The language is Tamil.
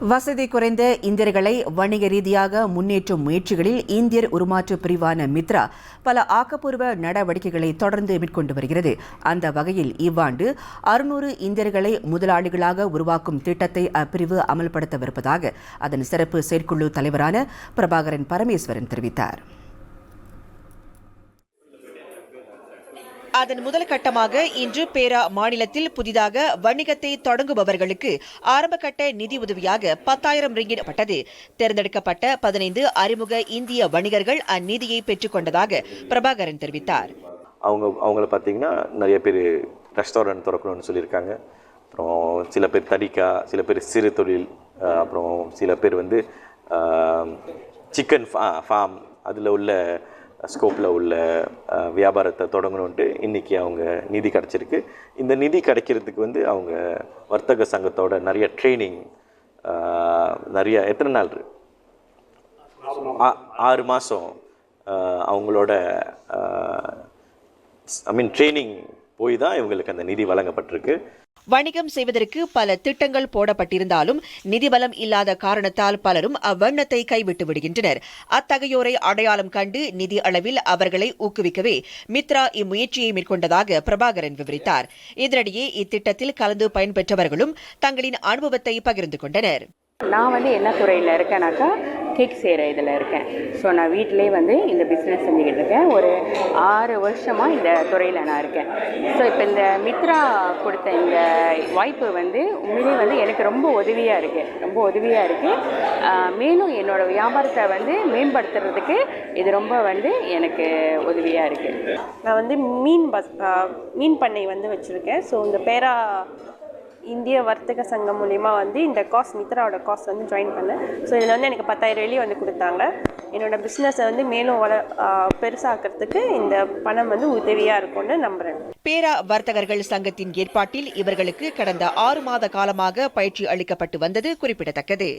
வசதி குறைந்த இந்தியர்களை வணிக ரீதியாக முன்னேற்றும் முயற்சிகளில் இந்தியர் உருமாற்று பிரிவான மித்ரா பல ஆக்கப்பூர்வ நடவடிக்கைகளை தொடர்ந்து மேற்கொண்டு வருகிறது. அந்த வகையில் இவ்வாண்டு அறுநூறு இந்தியர்களை முதலாளிகளாக உருவாக்கும் திட்டத்தை அப்பிரிவு அமல்படுத்தவிருப்பதாக அதன் சிறப்பு செயற்குழு தலைவரான பிரபாகரன் பரமேஸ்வரன் தெரிவித்தார். அதன் முதல் கட்டமாக இன்று பேரா மாநிலத்தில் புதிதாக வணிகத்தை தொடங்குபவர்களுக்கு ஆரம்பகட்ட நிதி உதவியாக பத்தாயிரம் ரிங்கிடப்பட்டது தேர்ந்தெடுக்கப்பட்ட பதினைந்து அறிமுக இந்திய வணிகர்கள் அந்நிதியை பெற்றுக் கொண்டதாக பிரபாகரன் தெரிவித்தார். அவங்க அவங்கள பார்த்தீங்கன்னா நிறைய பேர் ரெஸ்டாரண்ட் திறக்கணும்னு சொல்லியிருக்காங்க. அப்புறம் சில பேர் தடிக்கா சில பேர் சிறு தொழில் அப்புறம் சில பேர் வந்து சிக்கன் ஃபார்ம் அதில் உள்ள ஸ்கோப்பில் உள்ள வியாபாரத்தை தொடங்கணுன்ட்டு இன்றைக்கி அவங்க நிதி கிடச்சிருக்கு. இந்த நிதி கிடைக்கிறதுக்கு வந்து அவங்க வர்த்தக சங்கத்தோட நிறைய ட்ரைனிங் நிறைய எத்தனை நாள் ஆ- ஆறு மாதம் அவங்களோட ஐ மீன் ட்ரைனிங் போய் தான் இவங்களுக்கு அந்த நிதி வழங்கப்பட்டிருக்கு. வணிகம் செய்வதற்கு பல திட்டங்கள் போடப்பட்டிருந்தாலும் நிதிபலம் இல்லாத காரணத்தால் பலரும் அவ்வண்ணத்தை கைவிட்டு விடுகின்றனர். அத்தகையோரை அடையாளம் கண்டு நிதி அளவில் அவர்களை ஊக்குவிக்கவே மித்ரா இம்முயற்சியை மேற்கொண்டதாக பிரபாகரன் விவரித்தார். இதனிடையே இத்திட்டத்தில் கலந்து பயன்பெற்றவர்களும் தங்களின் அனுபவத்தை பகிர்ந்து கொண்டனர். நான் வந்து என்ன துறையில் இருக்கேனாக்கா கேக் செய்கிற இதில் இருக்கேன். ஸோ நான் வீட்டிலே வந்து இந்த பிஸ்னஸ் செஞ்சுக்கிட்டு இருக்கேன். ஒரு ஆறு வருஷமாக இந்த துறையில் நான் இருக்கேன். ஸோ இப்போ இந்த மித்ரா கொடுத்த இந்த வாய்ப்பு வந்து உண்மையிலே வந்து எனக்கு ரொம்ப உதவியாக இருக்குது ரொம்ப உதவியாக இருக்குது மேலும் என்னோடய வியாபாரத்தை வந்து மேம்படுத்துறதுக்கு இது ரொம்ப வந்து எனக்கு உதவியாக இருக்குது நான் வந்து மீன் பஸ் மீன் பண்ணை வந்து வச்சுருக்கேன். ஸோ இந்த பேரா இந்திய வர்த்தக சங்கம் மூலிமா வந்து இந்த காஸ் மித்ராவோட காஸ் வந்து ஜாயின் பண்ணேன் ஸோ இதில் வந்து எனக்கு பத்தாயிரம் வெளியே வந்து கொடுத்தாங்க. என்னோட பிஸ்னஸை வந்து மேலும் வள ஆ, பெருசாக்கிறதுக்கு இந்த பணம் வந்து உதவியாக இருக்கும்னு நம்புகிறேன் பேரா வர்த்தகர்கள் சங்கத்தின் ஏற்பாட்டில் இவர்களுக்கு கடந்த ஆறு மாத காலமாக பயிற்சி அளிக்கப்பட்டு வந்தது குறிப்பிடத்தக்கது.